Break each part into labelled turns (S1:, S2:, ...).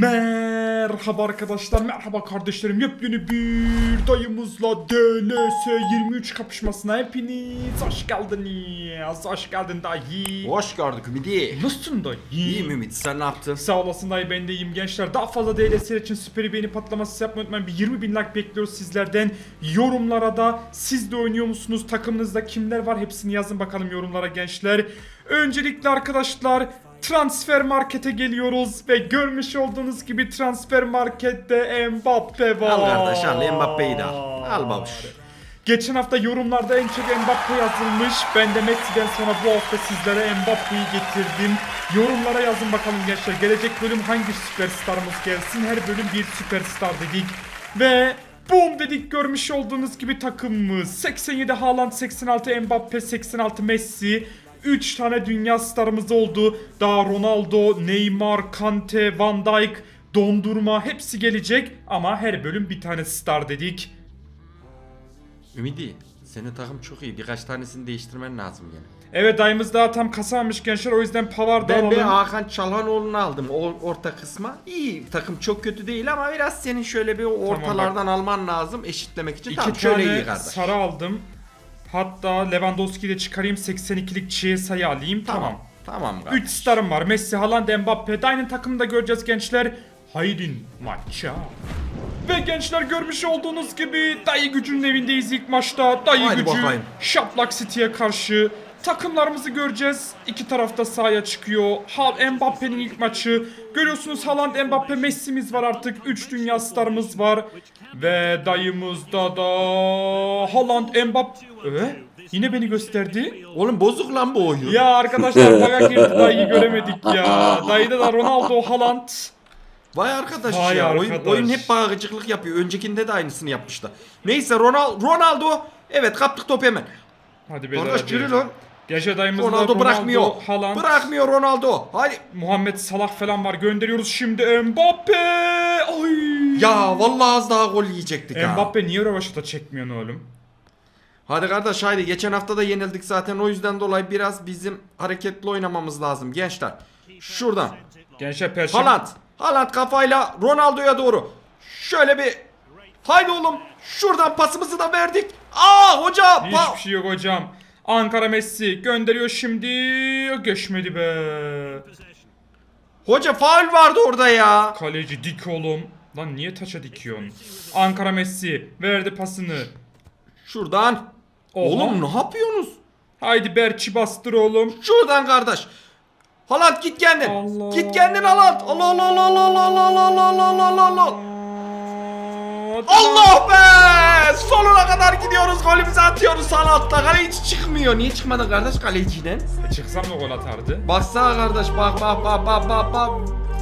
S1: Merhaba arkadaşlar, merhaba kardeşlerim. Yepyeni bir dayımızla DLS 23 kapışmasına hepiniz hoş geldiniz. Hoş geldin dayı.
S2: Hoş gördük Ümidi.
S1: Nasılsın dayı?
S2: İyiyim Ümit sen ne yaptın?
S1: Sağ olasın dayı ben de iyiyim gençler. Daha fazla DLS için süper beğeni patlaması yapmayı unutmayın. Bir 20 bin like bekliyoruz sizlerden. Yorumlara da siz de oynuyor musunuz? Takımınızda kimler var? Hepsini yazın bakalım yorumlara gençler. Öncelikle arkadaşlar transfer markete geliyoruz ve görmüş olduğunuz gibi transfer markette Mbappe var.
S2: Al kardeş al Mbappe'yi de al. Al babuş.
S1: Geçen hafta yorumlarda en çok Mbappe yazılmış. Ben de Messi'den sonra bu hafta sizlere Mbappe'yi getirdim. Yorumlara yazın bakalım gençler. Gelecek bölüm hangi süperstarımız gelsin? Her bölüm bir süperstar dedik. Ve boom dedik görmüş olduğunuz gibi takımımız. 87 Haaland, 86 Mbappe, 86 Messi. 3 tane dünya starımız oldu. Daha Ronaldo, Neymar, Kante, Van Dijk, dondurma hepsi gelecek. Ama her bölüm bir tane star dedik.
S2: Ümidi senin takım çok iyi. Birkaç tanesini değiştirmen lazım gene.
S1: Evet dayımız daha tam kasamamış gençler o yüzden Pavar da
S2: Ben bir
S1: alalım.
S2: Hakan Çalhanoğlu'nu aldım o orta kısma. İyi takım çok kötü değil ama biraz senin şöyle bir ortalardan alman lazım eşitlemek için.
S1: İki
S2: tamam şöyle
S1: tane
S2: iyi kardeş.
S1: sarı aldım. Hatta Lewandowski'yi de çıkarayım 82'lik Chiesa'yı alayım tamam.
S2: Tamam. Tamam kardeş.
S1: 3 starım var Messi, Haaland, Mbappe. Aynı takımda göreceğiz gençler. Haydin maça. Ve gençler görmüş olduğunuz gibi dayı gücünün evindeyiz ilk maçta. Dayı
S2: Haydi
S1: gücü
S2: bakayım.
S1: Şaplak City'ye karşı. Takımlarımızı göreceğiz. İki tarafta sahaya çıkıyor. Hal Mbappe'nin ilk maçı. Görüyorsunuz Haaland, Mbappe, Messi'miz var artık. 3 dünya starımız var. Ve dayımızda da Haaland, Mbappe... Ee? Yine beni gösterdi.
S2: Oğlum bozuk lan bu oyun.
S1: Ya arkadaşlar baga girdi dayıyı göremedik ya. Dayıda da Ronaldo, Haaland.
S2: Vay arkadaş
S1: Vay
S2: ya. Oyun,
S1: arkadaş.
S2: oyun hep bağırıcılık yapıyor. Öncekinde de aynısını yapmıştı. Neyse Ronaldo, Ronaldo. Evet kaptık topu hemen.
S1: Hadi beyler hadi.
S2: yürü lan.
S1: Gece dayımızda
S2: Ronaldo bırakmıyor.
S1: Haaland,
S2: Bırakmıyor Ronaldo. Hadi.
S1: Muhammed Salah falan var. Gönderiyoruz şimdi Mbappe. Ay.
S2: Ya vallahi az daha gol yiyecektik ha.
S1: Mbappe niye rövaşata çekmiyorsun oğlum?
S2: Hadi kardeş haydi geçen hafta da yenildik zaten o yüzden dolayı biraz bizim hareketli oynamamız lazım gençler. Şuradan.
S1: Gençler perşembe.
S2: Haaland. Haaland kafayla Ronaldo'ya doğru. Şöyle bir. Haydi oğlum. Şuradan pasımızı da verdik. Aa hoca. pa-
S1: Hiçbir şey yok hocam. Ankara Messi gönderiyor şimdi. Geçmedi be.
S2: Hoca faul vardı orada ya.
S1: Kaleci dik oğlum. Lan niye taça dikiyorsun? Ankara Messi verdi pasını.
S2: Şuradan.
S1: Oha.
S2: Oğlum ne yapıyorsunuz?
S1: Haydi Berçi bastır oğlum.
S2: Şuradan kardeş. Haaland git kendin.
S1: Allah.
S2: Git kendin Haaland. Allah Allah Allah Allah Allah Allah Allah Allah Allah Allah. Be! Sonuna kadar gidiyoruz. Golümüzü atıyoruz Haaland'la. Kaleci çıkmıyor. Niye çıkmadı kardeş kaleciden?
S1: E, Çıksam da gol atardı.
S2: Baksana kardeş bak bak bak bak bak bak.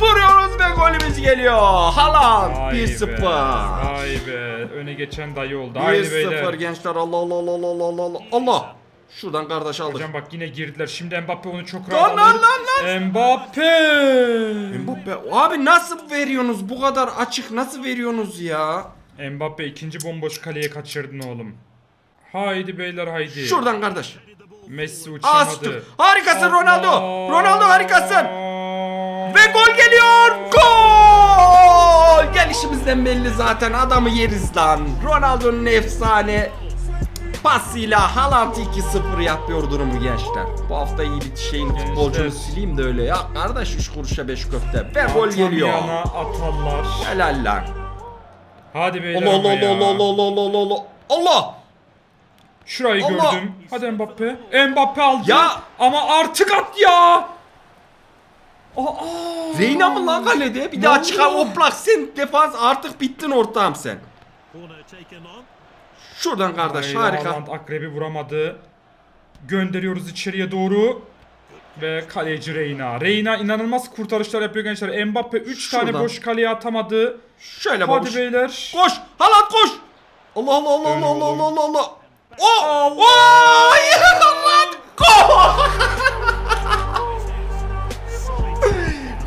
S2: Vuruyoruz ve golümüz geliyor. Haaland
S1: Vay
S2: 1-0.
S1: be, Vay be. Öne geçen dayı oldu. Haydi
S2: 1-0
S1: beyler.
S2: gençler. Allah Allah Allah Allah Allah Allah. Allah. Şuradan kardeş aldık.
S1: Hocam bak yine girdiler. Şimdi Mbappe onu çok rahat
S2: Lan lan
S1: alır.
S2: lan lan.
S1: Mbappe.
S2: Mbappe. Abi nasıl veriyorsunuz bu kadar açık nasıl veriyorsunuz ya?
S1: Mbappe ikinci bomboş kaleye kaçırdın oğlum. Haydi beyler haydi.
S2: Şuradan kardeş.
S1: Messi uçamadı.
S2: Harikasın
S1: Allah.
S2: Ronaldo. Ronaldo harikasın. Ve gol geliyor. Gol. Gelişimizden belli zaten adamı yeriz lan. Ronaldo'nun efsane pasıyla Haaland 2-0 yapıyor durumu gençler. Bu hafta iyi bir şeyin
S1: Gençler.
S2: futbolcunu sileyim de öyle ya. Kardeş 3 kuruşa 5 köfte. Ve gol geliyor.
S1: yana atarlar.
S2: Helal lan.
S1: Hadi beyler
S2: Allah
S1: ama
S2: Allah
S1: ya.
S2: Allah Allah Allah Allah Allah. Allah.
S1: Şurayı
S2: Allah.
S1: gördüm. Hadi Mbappe. Mbappe aldı.
S2: Ya.
S1: Ama artık at ya. Aa.
S2: Reyna mı lan kalede? Bir
S1: Ne
S2: daha çıkar oplak sen defans artık bittin ortağım sen. Şuradan kardeş
S1: Ay,
S2: harika.
S1: Haaland akrebi vuramadı. Gönderiyoruz içeriye doğru. Ve kaleci Reyna. Reyna inanılmaz kurtarışlar yapıyor gençler. Mbappe 3 tane
S2: Şuradan.
S1: boş kaleye atamadı.
S2: Şöyle babuş.
S1: Hadi beyler.
S2: Koş. Haaland koş. Allah Allah Allah
S1: Öyle
S2: Allah Allah
S1: oğlum.
S2: Allah Allah Allah. O!
S1: Allah.
S2: Oo! Haaland gol!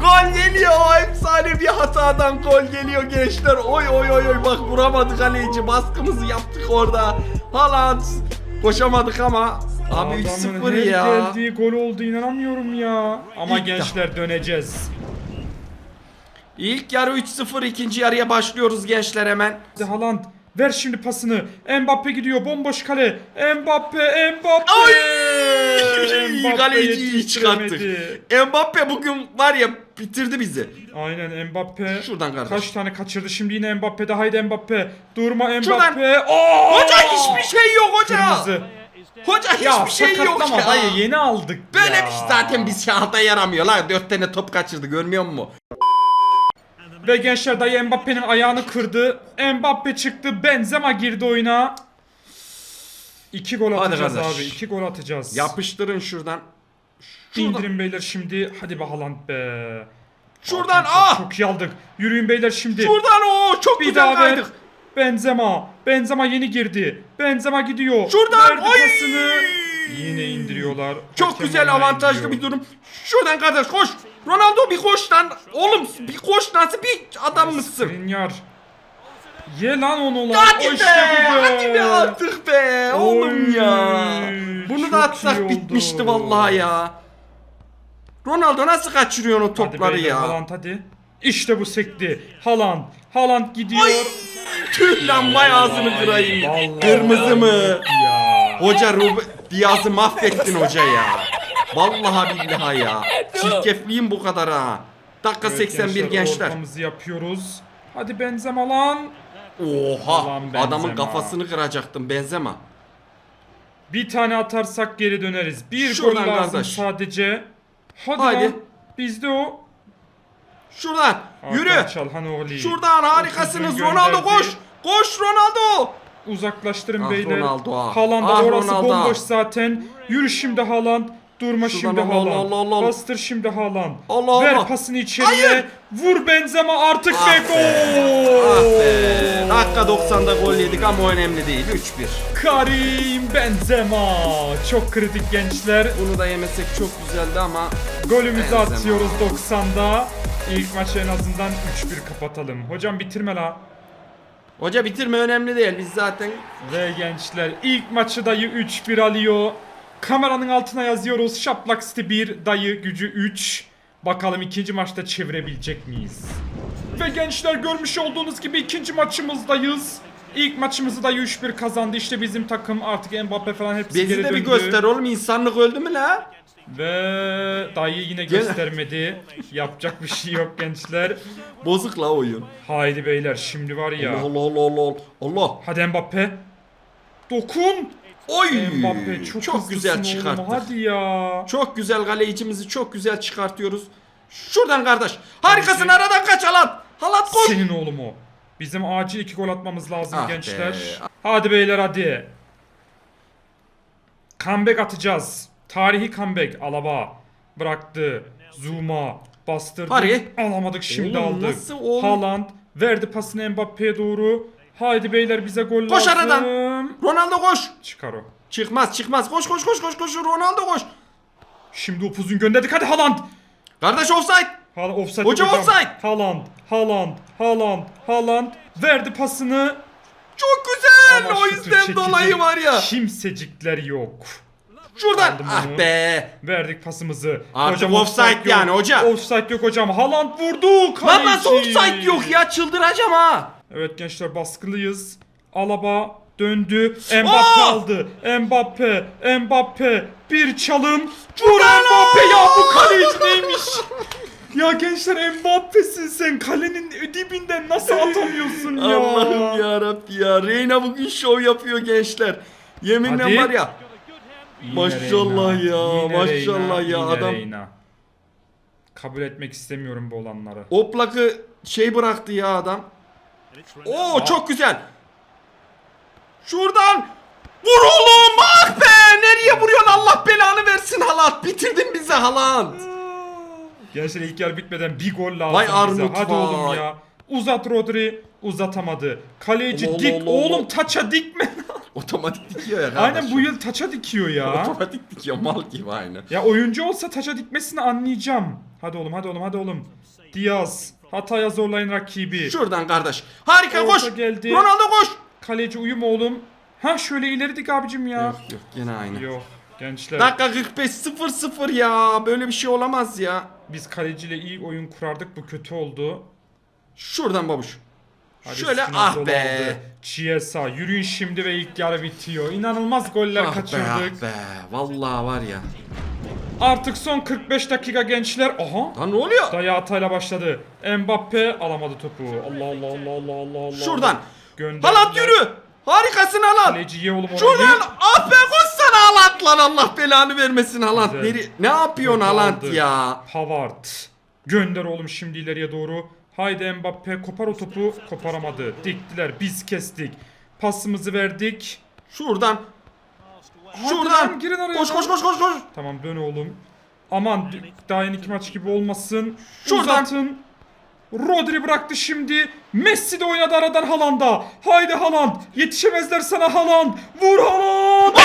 S2: gol geliyor. Efsane bir hatadan gol geliyor gençler. Oy oy oy oy bak vuramadı kaleci. Baskımızı yaptık orada. Haaland koşamadık ama abi
S1: Adamın
S2: 3-0
S1: her
S2: ya.
S1: geldiği gol oldu inanamıyorum ya. Ama
S2: İlk
S1: gençler döneceğiz.
S2: İlk yarı 3-0 ikinci yarıya başlıyoruz gençler hemen.
S1: Haaland ver şimdi pasını. Mbappe gidiyor bomboş kale. Mbappe Mbappe.
S2: Ay!
S1: Mbappe
S2: Kaleciyi çıkarttık. Mbappe bugün var ya bitirdi bizi.
S1: Aynen Mbappe.
S2: Şuradan kardeş.
S1: Kaç tane kaçırdı şimdi yine Mbappe'de haydi Mbappe. Durma Mbappe.
S2: Şuradan.
S1: Oo!
S2: Hoca hiçbir şey yok hoca.
S1: Kırmızı.
S2: Hoca
S1: Ya
S2: hiçbir şey yok ya.
S1: dayı yeni aldık
S2: Böyle
S1: ya.
S2: bir şey zaten bir siyahta yaramıyor lan. Dört tane top kaçırdı görmüyor musun?
S1: Ve gençler dayı Mbappe'nin ayağını kırdı. Mbappe çıktı. Benzema girdi oyuna. İki gol
S2: Hadi
S1: atacağız
S2: kardeş.
S1: abi. iki gol atacağız.
S2: Yapıştırın şuradan. Şuradan.
S1: İndirin beyler şimdi. Hadi be Haaland be.
S2: Şuradan ah!
S1: Çok iyi aldık. Yürüyün beyler şimdi.
S2: Şuradan o çok
S1: bir
S2: güzel kaydık.
S1: Benzema. Benzema yeni girdi. Benzema gidiyor.
S2: Şuradan
S1: Verdi pasını. Yine indiriyorlar.
S2: Çok
S1: Hakem
S2: güzel avantajlı
S1: indiriyor.
S2: bir durum. Şuradan kardeş koş. Ronaldo bir koş lan. Oğlum bir koş nasıl bir adam mısın?
S1: Skriniar. Ye lan onu lan.
S2: Hadi
S1: O
S2: be.
S1: işte bu.
S2: Hadi be artık be. Oğlum
S1: Oy,
S2: ya. Bunu
S1: çok
S2: da atsak
S1: iyi oldu.
S2: bitmişti vallahi ya. Ronaldo nasıl kaçırıyor o
S1: Hadi
S2: topları
S1: beyler,
S2: ya?
S1: Haaland hadi. İşte bu sekti. Haaland. Haaland gidiyor.
S2: Ay! Tüh lan vay ağzını kırayım. Kırmızı mı?
S1: Ya.
S2: Hoca Rub Diyaz'ı mahvettin hoca ya. Vallahi billahi ya. Çirkefliğin bu kadar ha. Dakika
S1: Evet
S2: 81 gençler.
S1: Ortamızı yapıyoruz. Hadi Benzema lan.
S2: Oha.
S1: Benzema.
S2: Adamın kafasını kıracaktım Benzema.
S1: Bir tane atarsak geri döneriz. Bir
S2: Şuradan
S1: gol lazım
S2: kardeş.
S1: sadece. Hadi,
S2: Haydi.
S1: lan. Bizde o.
S2: Şuradan. Yürü.
S1: Çalhanoğlu.
S2: Şuradan harikasınız. Ronaldo koş. Koş Ronaldo.
S1: Uzaklaştırın
S2: Ah
S1: beyler.
S2: Ronaldo, ah.
S1: Haaland da
S2: Ah
S1: orası
S2: Ronaldo.
S1: bomboş zaten. Yürü şimdi Haaland. Durma
S2: Şuradan
S1: şimdi
S2: Allah
S1: Haaland.
S2: Allah.
S1: Bastır şimdi Haaland.
S2: Allah
S1: Ver
S2: Allah.
S1: pasını içeriye.
S2: Hayır.
S1: Vur Benzema artık
S2: Ah
S1: ve gol.
S2: Ah be. Dakika 90'da gol yedik ama önemli değil. 3-1.
S1: Karim Benzema. Çok kritik gençler.
S2: Bunu da yemesek çok güzeldi ama
S1: Golümüzü
S2: Benzema.
S1: atıyoruz 90'da. İlk maçı en azından 3-1 kapatalım. Hocam bitirme la.
S2: Hoca bitirme önemli değil. Biz zaten
S1: Ve gençler ilk maçı dayı 3-1 alıyor. Kameranın altına yazıyoruz. Şaplak City 1, dayı gücü 3. Bakalım ikinci maçta çevirebilecek miyiz? Ve gençler görmüş olduğunuz gibi ikinci maçımızdayız. İlk maçımızı da 3-1 kazandı. İşte bizim takım artık Mbappe falan hepsi
S2: Bizi
S1: geri
S2: de bir
S1: döndü.
S2: göster oğlum insanlık öldü mü la?
S1: Ve dayı yine göstermedi. Yapacak bir şey yok gençler.
S2: Bozuk la oyun.
S1: Haydi beyler şimdi var ya.
S2: Allah Allah Allah Allah. Allah.
S1: Hadi Mbappe. Dokun.
S2: Oy.
S1: Mbappe çok,
S2: çok güzel
S1: oğlum,
S2: çıkarttık.
S1: Hadi ya.
S2: Çok güzel kalecimizi çok güzel çıkartıyoruz. Şuradan kardeş. Harikasın
S1: Kaleci-
S2: aradan kaç Halat. Halat koş.
S1: Senin oğlum o. Bizim acil iki gol atmamız lazım
S2: Ah be.
S1: gençler. Hadi beyler hadi. Comeback atacağız. Tarihi comeback. Alaba. Bıraktı. Zuma. Bastırdı.
S2: Hadi.
S1: Alamadık şimdi
S2: Oğlum
S1: aldık.
S2: nasıl oğlum?
S1: Haaland. Verdi pasını Mbappe'ye doğru. Haydi beyler bize gol
S2: Koş
S1: lazım.
S2: aradan. Ronaldo koş.
S1: Çıkar o.
S2: Çıkmaz çıkmaz. Koş koş koş koş koş. Ronaldo koş.
S1: Şimdi upuzun gönderdik. Hadi Haaland.
S2: Kardeş offside.
S1: Haaland offside.
S2: Hoca
S1: yok hocam.
S2: offside.
S1: Haaland. Haaland. Haaland. Haaland. Verdi pasını.
S2: Çok güzel.
S1: Ama
S2: o yüzden dolayı var ya.
S1: Kimsecikler yok.
S2: Şuradan.
S1: Aldım
S2: Ah
S1: onu.
S2: be.
S1: Verdik pasımızı.
S2: Artık offside yani hoca.
S1: Offside yok hocam. Haaland vurdu.
S2: Lan
S1: Kaleci.
S2: nasıl offside yok ya çıldıracağım ha.
S1: Evet gençler baskılıyız. Alaba döndü. Mbappe
S2: Aa!
S1: aldı. Mbappe. Mbappe. Bir çalım. Vur Mbappe ya bu kaleci neymiş? ya gençler Mbappe'sin sen. Kalenin dibinden nasıl atamıyorsun ya?
S2: Allah'ım ya Rabbi ya. Reyna bugün şov yapıyor gençler. Yeminle
S1: Hadi.
S2: var ya.
S1: Yine
S2: Maşallah
S1: Reyna,
S2: ya,
S1: yine
S2: maşallah
S1: Reyna,
S2: ya,
S1: yine
S2: adam-
S1: Reyna. Kabul etmek istemiyorum bu olanları.
S2: Oplak'ı şey bıraktı ya adam. Oo çok güzel. Şuradan. Vur oğlum bak be. Nereye vuruyorsun Allah belanı versin Halat. Bitirdin bizi Halat.
S1: Gençler ilk yarı bitmeden bir gol lazım
S2: Vay
S1: bize.
S2: Armut
S1: Hadi
S2: vay.
S1: oğlum ya. Uzat Rodri. Uzatamadı. Kaleci
S2: Allah
S1: dik.
S2: Allah Allah.
S1: Oğlum taça dikme.
S2: Otomatik dikiyor ya kardeşim.
S1: Aynen bu yıl taça dikiyor ya.
S2: Otomatik dikiyor mal gibi aynı.
S1: ya oyuncu olsa taça dikmesini anlayacağım. Hadi oğlum hadi oğlum hadi oğlum. Diaz. Hataya zorlayın rakibi.
S2: Şuradan kardeş. Harika
S1: Orta
S2: koş.
S1: geldi.
S2: Ronaldo koş.
S1: Kaleci uyum oğlum. Ha şöyle ileri dik abicim ya.
S2: Yok yok gene aynı.
S1: Yok. Gençler
S2: Dakika 45 0-0 ya. Böyle bir şey olamaz ya.
S1: biz kaleciyle iyi oyun kurardık bu kötü oldu.
S2: Şuradan babuş.
S1: Hadi
S2: Şöyle ah be.
S1: aldı. Chiesa yürüyün şimdi ve ilk yarı bitiyor. İnanılmaz goller
S2: Ah be
S1: kaçırdık.
S2: ah be. Vallahi var ya.
S1: Artık son 45 dakika gençler. Aha.
S2: Lan ne oluyor?
S1: Dayı hatayla başladı. Mbappe alamadı topu. Allah Allah Allah Allah Allah Allah.
S2: Şuradan. Haaland yürü. Harikasın Haaland.
S1: Kaleci ye oğlum.
S2: Şuradan ah be koşsana Haaland lan Allah belanı vermesin.
S1: Güzel.
S2: Nere- ne yapıyorsun
S1: aldı.
S2: ya?
S1: Pavard. Gönder oğlum şimdi ileriye doğru. Haydi Mbappe kopar o topu. Koparamadı. Diktiler. Biz kestik. Pasımızı verdik.
S2: Şuradan.
S1: Hadi
S2: Şuradan.
S1: lan, girin araya
S2: Koş
S1: lan.
S2: koş koş koş koş.
S1: Tamam dön oğlum. Aman daha yeni iki maç gibi olmasın.
S2: Şuradan.
S1: Uzatın. Rodri bıraktı şimdi. Messi de oynadı aradan Haaland'a. Haydi Haaland. Yetişemezler sana Haaland. Vur Haaland.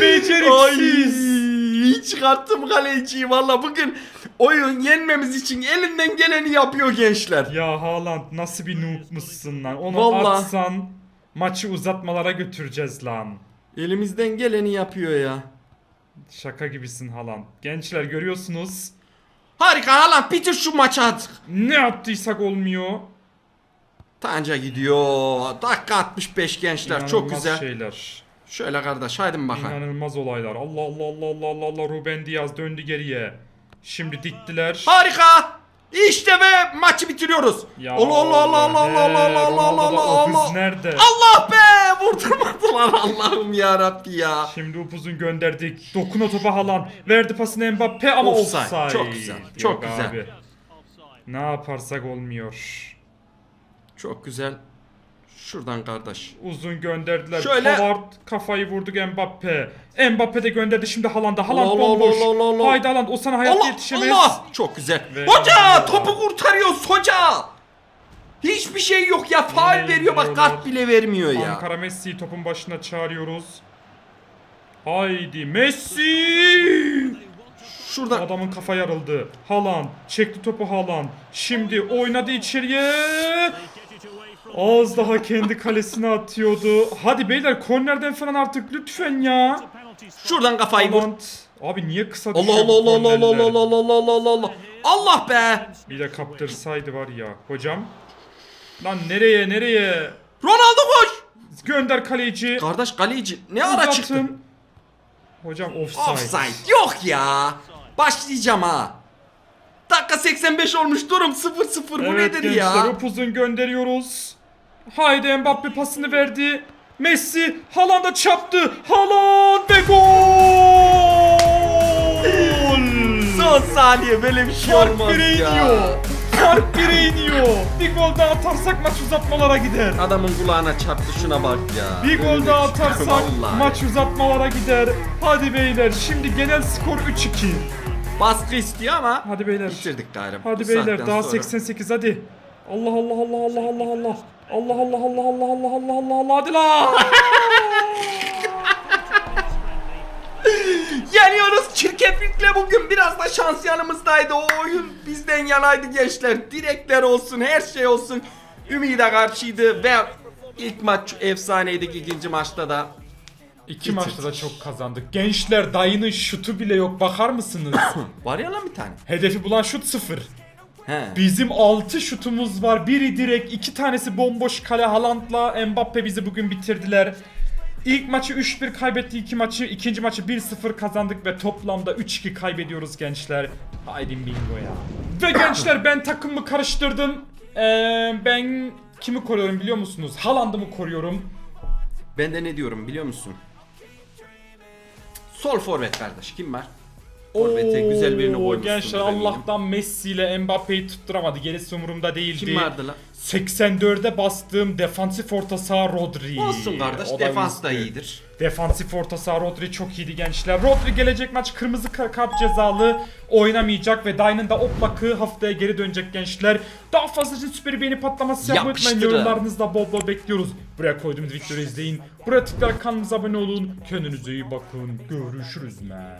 S1: Beceriksiz.
S2: Çıkarttım kaleciyi valla bugün oyun yenmemiz için elinden geleni yapıyor gençler.
S1: Ya Haaland nasıl bir noobmuşsun lan. Onu
S2: Vallahi.
S1: atsan maçı uzatmalara götüreceğiz lan.
S2: Elimizden geleni yapıyor ya.
S1: Şaka gibisin Haaland. Gençler görüyorsunuz.
S2: Harika Haaland bitir şu maçı artık.
S1: Ne yaptıysak olmuyor.
S2: Tanca gidiyor. Dakika 65 gençler çok
S1: İnanılmaz
S2: güzel.
S1: şeyler.
S2: Şöyle kardeş haydi bakalım.
S1: İnanılmaz olaylar. Allah Allah Allah Allah Allah Allah Ruben Diaz döndü geriye. Şimdi diktiler.
S2: Harika. İşte ve maçı bitiriyoruz.
S1: Ya
S2: Allah Allah Allah Allah Allah Allah Allah Allah Allah Allah.
S1: nerede?
S2: Allah be vurdurmadılar Allah'ım ya Rabbi ya.
S1: Şimdi upuzun gönderdik. Dokun o topa Haaland. Verdi pasını Mbappe ama
S2: Offside.
S1: offside.
S2: Çok güzel, çok
S1: Yok
S2: güzel.
S1: Abi. Ne yaparsak olmuyor.
S2: Çok güzel. Şuradan kardeş.
S1: Uzun gönderdiler.
S2: Şöyle.
S1: Pavard kafayı vurduk Mbappe. Mbappe de gönderdi şimdi Haaland'a. Haaland
S2: Allah
S1: bomboş.
S2: Allah Allah Allah.
S1: Haydi Haaland o sana hayatta
S2: Allah
S1: yetişemez.
S2: Allah. Çok güzel.
S1: Ve-
S2: hoca topu kurtarıyoruz hoca. Hiçbir şey yok ya. Faal veriyor bak kart bile vermiyor ya.
S1: Ankara Messi'yi topun başına çağırıyoruz. Haydi Messi!
S2: Şurada
S1: Adamın kafa yarıldı. Haaland çekti topu Haaland. Şimdi oynadı içeriye. Az daha kendi kalesine atıyordu. Hadi beyler kornerden falan artık lütfen ya.
S2: şuradan kafayı vur.
S1: Abi niye kısa
S2: Allah
S1: düşüyor
S2: Allah
S1: bu
S2: Allah Allah Allah
S1: kornerler?
S2: Allah Allah Allah Allah Allah. Allah be.
S1: Bir de kaptırsaydı var ya. Hocam. Lan nereye nereye?
S2: Ronaldo koş.
S1: Gönder kaleci.
S2: Kardeş kaleci ne ara çıktı?
S1: Uzatın. Hocam offside.
S2: Offside yok ya. Başlayacağım ha. Dakika 85 olmuş durum 0-0 bu
S1: Evet
S2: nedir
S1: gençler
S2: ya?
S1: upuzun gönderiyoruz. Haydi Mbappe pasını verdi. Messi Haaland'a çarptı. Haaland ve gol!
S2: Son saniye böyle bir şey
S1: Fark
S2: olmaz ya.
S1: iniyor. Fark bire iniyor. Bir gol daha atarsak maç uzatmalara gider.
S2: Adamın kulağına çarptı şuna bak ya.
S1: Bir gol daha
S2: şey-
S1: atarsak
S2: Vallahi.
S1: maç uzatmalara gider. Hadi beyler şimdi genel skor 3-2.
S2: Baskı istiyor ama
S1: Hadi beyler.
S2: bitirdik galiba.
S1: Hadi
S2: Bu
S1: beyler
S2: saatten
S1: daha
S2: sonra.
S1: 88 hadi. Allah Allah Allah Allah Allah Allah. Allah Allah Allah Allah Allah Allah Allah Allah hadi la.
S2: Yeniyoruz çirkeflikle bugün biraz da şans yanımızdaydı. O oyun bizden yanaydı gençler. Direkler olsun her şey olsun. Ümide karşıydı ve ilk maç efsaneydi ikinci maçta da.
S1: İki maçta da çok kazandık. Gençler dayının şutu bile yok bakar mısınız?
S2: Var ya lan bir tane.
S1: Hedefi bulan şut sıfır.
S2: He.
S1: Bizim 6 şutumuz var. Biri direkt, iki tanesi bomboş kale. Haaland'la Mbappe bizi bugün bitirdiler. İlk maçı 3-1 kaybetti iki maçı. ikinci maçı 1-0 kazandık ve toplamda 3-2 kaybediyoruz gençler. Haydi bingo ya. Ve gençler ben takımımı karıştırdım. Ee, ben kimi koruyorum biliyor musunuz? Haaland'ı mı koruyorum?
S2: Ben de ne diyorum biliyor musun? Sol forvet kardeş kim var? Forvet'e güzel birini
S1: Oo,
S2: koymuşsundur
S1: Gençler. Allah'tan Messi ile Mbappe'yi tutturamadı. Gerisi umurumda değildi.
S2: Kim vardı lan?
S1: 84'e bastığım defansif orta saha Rodri.
S2: Olsun kardeş
S1: O da
S2: defans da
S1: üzdü.
S2: iyidir.
S1: Defansif orta saha Rodri çok iyiydi gençler. Rodri gelecek maç kırmızı ka- kart cezalı oynamayacak ve Dain'in da Oplak'ı haftaya geri dönecek gençler. Daha fazla için süper beğeni patlaması yapmayı unutmayın. Yorumlarınızda bol bol bekliyoruz. Buraya koyduğumuz videoları izleyin. Buraya tıklayarak kanalımıza abone olun. Kendinize iyi bakın. Görüşürüz man.